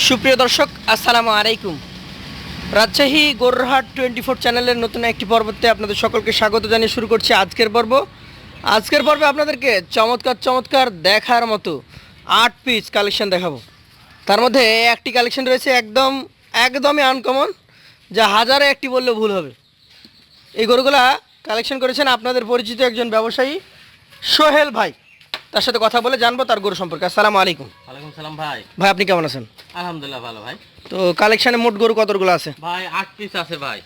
সুপ্রিয় দর্শক, আসসালামু আলাইকুম। রাজশাহী গোরহাট টোয়েন্টি ফোর চ্যানেলের নতুন একটি পর্বতে আপনাদের সকলকে স্বাগত জানিয়ে শুরু করছি আজকের পর্ব। আজকের পর্বে আপনাদেরকে চমৎকার চমৎকার দেখার মতো আট পিস কালেকশন দেখাবো। তার মধ্যে একটি কালেকশন রয়েছে একদম, একদমই আনকমন যা হাজারে একটি বললেও ভুল হবে। এই গরুগুলা কালেকশন করেছেন আপনাদের পরিচিত একজন ব্যবসায়ী সোহেল ভাই। তার সাথে কথা বলে জানব তার গরু সম্পর্কে। আসসালামু আলাইকুম। ওয়ালাইকুম সালাম ভাই। ভাই আপনি কেমন আছেন? আলহামদুলিল্লাহ ভালো ভাই। তো কালেকশনে মোট গরু কতগুলো আছে? ভাই আট পিস আছে ভাই।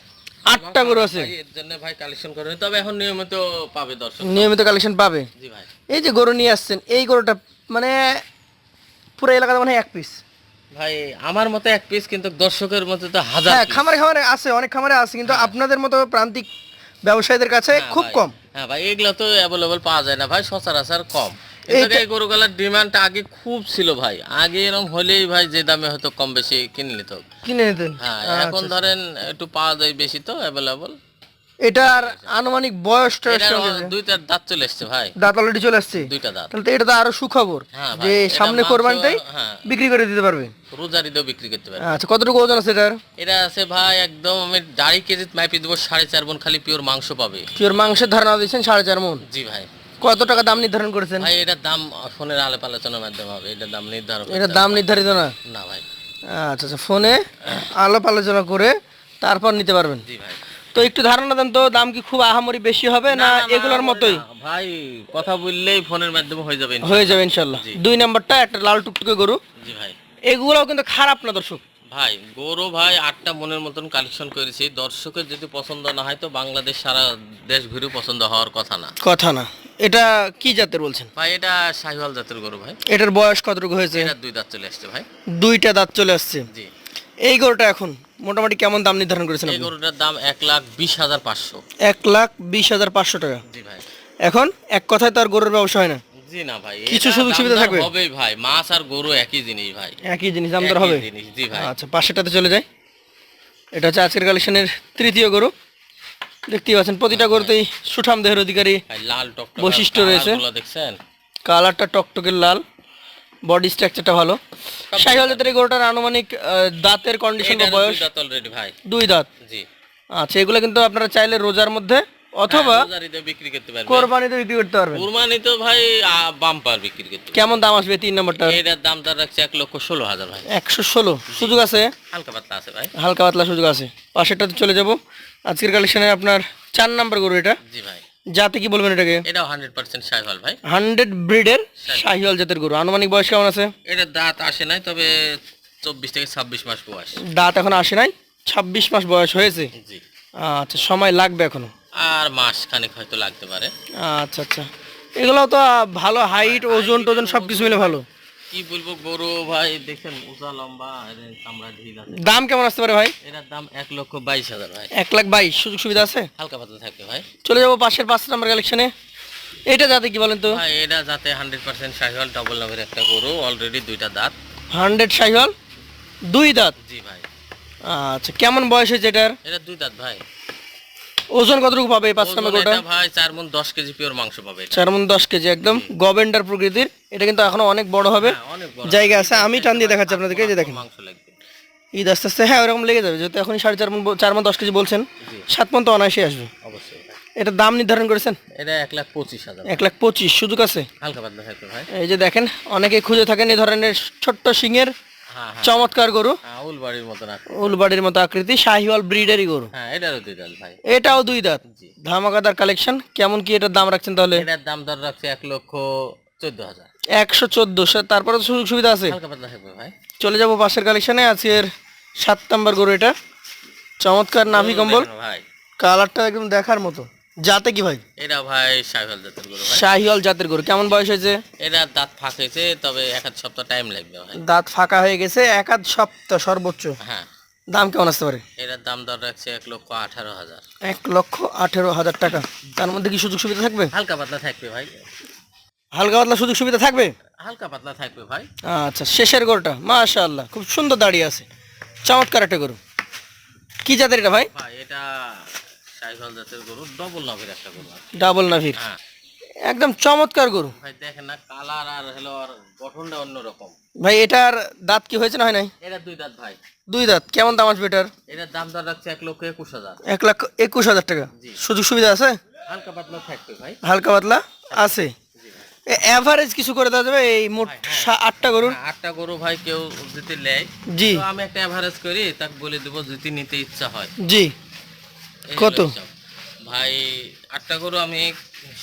আটটা গরু আছে? এর জন্য ভাই কালেকশন করেন তবে এখন নিয়মিত পাবে দর্শক। নিয়মিত কালেকশন পাবে? জি ভাই। এই যে গরু নিয়ে আসছেন এই গরুটা মানে পুরো এলাকাতে মানে এক পিস ভাই আমার মতো এক পিস কিন্তু দর্শকের মতো তো হাজার হ্যাঁ খামারে খামারে আছে অনেক খামারে আছে কিন্তু আপনাদের মতো প্রান্তিক ব্যবসায়ীদের কাছে হ্যাঁ খুব কম। হ্যাঁ ভাই এগুলো তো অ্যাভেলেবল পাওয়া যায় না ভাই সচরাচর কম। ডিমান্ড আগে খুব ছিল ভাই। আগে এরকম হলেই ভাই যে দামে হয়তো কম বেশি কিনে নিত কিনে নিতেন হ্যাঁ আচ্ছা, এখন ধরেন একটু পাওয়া যায় বেশি তো অ্যাভেলেবল এটার আনুমানিক বয়সটা দাঁত চলে এসছে ভাই। দাঁত অলরেডি চলে আসছে দুইটা দাঁত। তাহলে এটা তো আরও সুখবর হ্যাঁ যে সামনে কোরবানিটাই হ্যাঁ। বিক্রি করে দিতে পারবে। রোজারিতেও বিক্রি করতে পারে আচ্ছা কতটুকু ওজন আছে এটার? এটা আছে ভাই একদম আমি দাড়ি কেজি মাইপে দেবো সাড়ে চার বোন খালি পিওর মাংস পাবে। পিওর মাংসের ধারণা দিচ্ছেন সাড়ে চার মন? জি ভাই। কত টাকা দাম নির্ধারণ করেছেন? ভাই এটার দাম ফোনের আলাপ আলোচনার মাধ্যমে হবে এটার দাম নির্ধারণ এটার দাম নির্ধারিত না? না ভাই। আচ্ছা আচ্ছা ফোনে আলাপ আলোচনা করে তারপর নিতে পারবেন। জি ভাই। তো একটু ধারণা দেন তো দাম কি খুব আহামরি বেশি হবে না এগুলোর মতোই? ভাই কথা বললেই ফোনের মাধ্যমে হয়ে যাবে হয়ে যাবে ইনশাল্লাহ। দুই নাম্বারটা একটা লাল টুকটুকে গরু। জি ভাই। এগুলোও কিন্তু খারাপ না দর্শক। ভাই গৌরব ভাই আটটা মনের মতন কালেকশন করেছি। দর্শকের যদি পছন্দ না হয় তো বাংলাদেশ সারা দেশ ঘুরে পছন্দ হওয়ার কথা না। কথা না। এটা কি জাতের বলছেন? ভাই এটা শাহিওয়াল জাতের গরু ভাই। এটার বয়স কতটুকু হয়েছে? এটা দুই দাঁত চলে আসছে ভাই। দুইটা দাঁত চলে আসছে। জি। এই গরুটা এখন মোটামুটি কেমন দাম নির্ধারণ করেছেন এই গরুটার দাম এক লাখ বিশ হাজার পাঁচশো। এক লাখ বিশ হাজার পাঁচশো টাকা। জি ভাই। এখন এক কথায় তার গরুর ব্যবসা হয় না। জি না ভাই। কিছু সুযোগ সুবিধা থাকবে? হবেই ভাই মাছ আর গরু একই জিনিস ভাই। একই জিনিস দামদার হবে? জিনিস জি ভাই। আচ্ছা পাশেরটাতে চলে যাই। এটা হচ্ছে আজকের কালেকশনের তৃতীয় গরু। দেখতেই পাচ্ছেন প্রতিটা গরুতেই সুঠাম দেহের অধিকারী লাল টক বৈশিষ্ট্য রয়েছে। দেখছেন? কালারটা টকটকের লাল বডি স্ট্রাকচারটা ভালো। সাইহল জাতের গরুটার আনুমানিক দাঁতের কন্ডিশন বা বয়স? দুই দাঁত অলরেডি ভাই। দুই দাঁত। জি। আচ্ছা এগুলো কিন্তু আপনারা চাইলে রোজার মধ্যে অথবা রোজারিতে বিক্রি করতে পারবে। কোরবানিতে বিক্রি করতে পারবেন। কুরবানি তো ভাই বাম্পার বিক্রি করতে। কেমন দাম আসবে তিন নম্বরটা? এটার দাম তার রাখছে এক লক্ষ ষোলো হাজার ভাই। একশো ষোলো। সুযোগ আছে? হালকা পাতলা আছে ভাই। হালকা পাতলা সুযোগ আছে। পাশেরটাতে চলে যাব। আজকের কালেকশনে আপনার চার নাম্বার গরু এটা। জি ভাই। জাতে কি বলবেন এটাকে? এটাও হান্ড্রেড পার্সেন্ট সাইভাল ভাই। হান্ড্রেড ব্রিডের শাহিওয়াল জাতের গরু। আনুমানিক বয়স কেমন আছে? এটার দাঁত আসে নাই তবে চব্বিশ থেকে ছাব্বিশ মাস বয়স। দাঁত এখন আসে নাই ছাব্বিশ মাস বয়স হয়েছে। জি। আচ্ছা সময় লাগবে এখনও। আর মাস খানেক হয়তো লাগতে পারে। আচ্ছা আচ্ছা। এগুলো তো ভালো হাইট ওজন টোজন সব কিছু মিলে ভালো। কি বলব গরু ভাই দেখেন উঁচা লম্বা চামড়া ঢিল আছে। দাম কেমন আসতে পারে ভাই? এটার দাম এক লক্ষ বাইশ হাজার ভাই। এক লাখ বাইশ সুযোগ সুবিধা আছে? হালকা পাতলা থাকবে ভাই। চলে যাব পাশের পাঁচ নাম্বার কালেকশনে এটা যাতে কি বলেন তো? ভাই এটা যাতে হান্ড্রেড পার্সেন্ট শাহিওয়াল ডবল নামের একটা গরু অলরেডি দুইটা দাঁত। হান্ড্রেড শাহিওয়াল দুই দাঁত? জি ভাই। আচ্ছা কেমন বয়স হয়েছে এটার? এটা দুই দাঁত ভাই। ওজন কতটুকু পাবে এই পাঁচ ওজন নাম্বার গরুটা? ভাই চার মন দশ কেজি পিওর মাংস পাবে এটা। চার মন দশ কেজি একদম গভেন্ডার প্রকৃতির। এটা কিন্তু এখনও অনেক বড় হবে। হ্যাঁ, জায়গা আছে আমি টান দিয়ে দেখাচ্ছি আপনাদেরকে এই যে দেখেন। মাংস লাগবে। ঈদ আস্তে আস্তে হ্যাঁ ওরকম লেগে যাবে যেহেতু এখন সাড়ে চার মন চার মন দশ কেজি বলছেন সাত মন তো অনায়াসে আসবে। অবশ্যই এটা দাম নির্ধারণ করেছেন? এটা এক লাখ পঁচিশ হাজার। এক লাখ পঁচিশ সুযোগ আছে? হালকা পাতলা থাকবে ভাই। এই যে দেখেন অনেকে খুঁজে থাকেন এই ধরনের ছোট্ট সিংয়ের চমৎকার গরু। হ্যাঁ উলবাড়ির মতন উলবাড়ির মতো আকৃতি শাহিওয়াল ব্রিডেরই গরু। হ্যাঁ এটারও দুই দাঁত ভাই। এটাও দুই দাঁত। ধামাকাদার কালেকশন কেমন কি এটার দাম রাখছেন তাহলে? এটার দাম দর রাখছে এক লক্ষ চোদ্দ হাজার। একশো চোদ্দ তারপরে তো সুযোগ সুবিধা আছে। চলে যাব পাশের কালেকশনে আজকের সাত নাম্বার গরু এটা। চমৎকার নাভি কম্বল। ভাই। কালারটা একদম দেখার মতো। যাতে কি ভাই? এটা ভাই সাইভাল জাতের গরু ভাই। শাহিওয়াল জাতের গরু। কেমন বয়স হয়েছে? এটা দাঁত ফাঁকেছে তবে এক আধ সপ্তাহ টাইম লাগবে ভাই। দাঁত ফাঁকা হয়ে গেছে এক আধ সপ্তাহ সর্বোচ্চ। হ্যাঁ। দাম কেমন আসতে পারে? এটার দাম দর রাখছে এক লক্ষ আঠারো হাজার। এক লক্ষ আঠেরো হাজার টাকা। তার মধ্যে কি সুযোগ সুবিধা থাকবে? হালকা পাতলা থাকবে ভাই। হালকা পাতলা সুযোগ সুবিধা থাকবে? হালকা পাতলা থাকবে ভাই। আচ্ছা শেষের গরুটা। মাশাআল্লাহ খুব সুন্দর দাঁড়িয়ে আছে। চমৎকার একটা গরু। কি জাতের এটা ভাই? ভাই এটা সাইভাল জাতের গরু ডবল নাভের একটা গরু ডাবল নাভির? হ্যাঁ। একদম চমৎকার গরু। ভাই দেখেন না কালার আর হলো আর গঠনটা অন্যরকম। ভাই এটার দাঁত কি হয়েছে না হয় নাই? এটা দুই দাঁত ভাই। দুই দাঁত। কেমন দাম আসবে এটার? এটার দাম দর রাখছে এক লক্ষ একুশ হাজার। এক লাখ একুশ হাজার টাকা। সুযোগ সুবিধা আছে? হালকা পাতলা থাকবে ভাই। হালকা পাতলা আছে। অ্যাভারেজ কিছু করে দেওয়া যাবে? এই মোট সা- আটটা গরুর? হ্যাঁ, আটটা গরু ভাই কেউ যদি নেয় জি। তো আমি একটা অ্যাভারেজ করি তাকে বলে দেবো যদি নিতে ইচ্ছা হয়। জি। কত? ভাই আটটা গরু আমি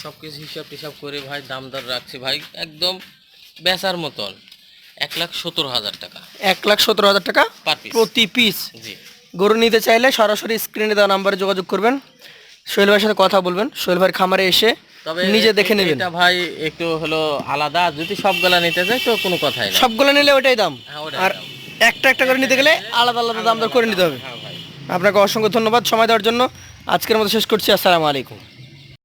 সব কিছু হিসাব টিসাব করে ভাই দাম দর রাখছি। ভাই একদম বেচার মতন এক লাখ সত্তর হাজার টাকা। এক লাখ সতেরো হাজার টাকা পার প্রতি পিস জি। গরু নিতে চাইলে সরাসরি স্ক্রিনে দেওয়া নাম্বারে যোগাযোগ করবেন। সোহেল ভাইয়ের সাথে কথা বলবেন। সোহেল ভাইয়ের খামারে এসে তবে নিজে দেখে নেবেন। এটা ভাই একটু হলো আলাদা। যদি সবগুলা নিতে চাই তো কোনো কথাই না। সবগুলো নিলে ওটাই দাম। হ্যাঁ, আর একটা একটা করে নিতে গেলে আলাদা আলাদা দাম দর করে নিতে হবে। আপনাকে অসংখ্য ধন্যবাদ সময় দেওয়ার জন্য। আজকের মতো শেষ করছি। আসসালামু আলাইকুম।